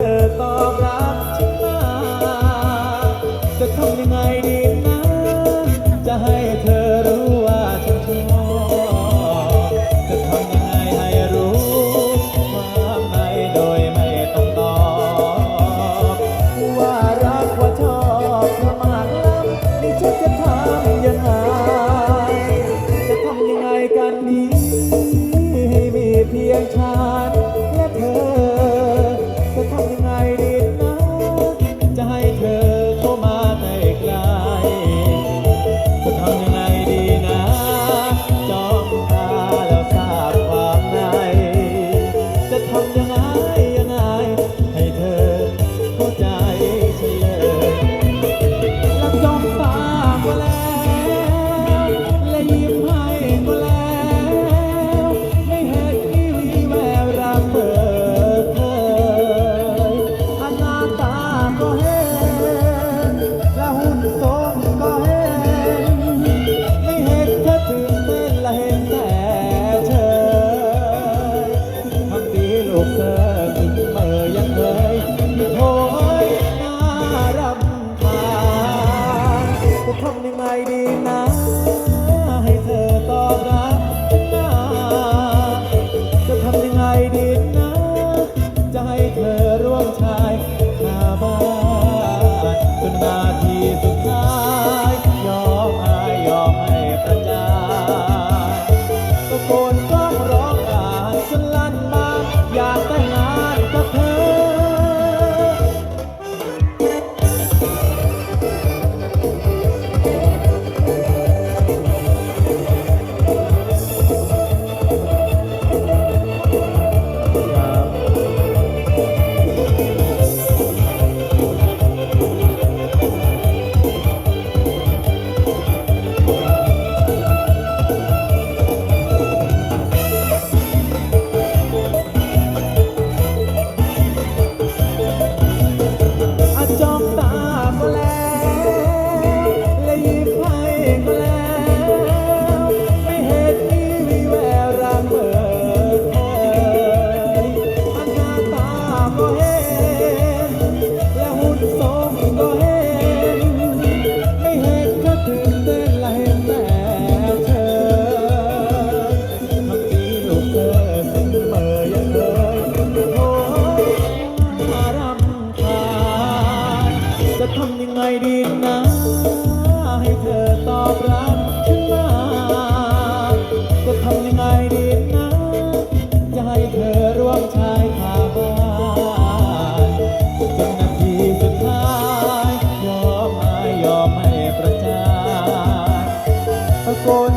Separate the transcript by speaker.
Speaker 1: Bye. কোথাও মাইরে না। ทำยังไงดีนะให้เธอตอบรับฉันมาจะทำยังไงดีนะจะให้เธอร่วมชายคาบ้านจนนาทีสุดท้ายยอมให้ยอมให้ประจานตะโกน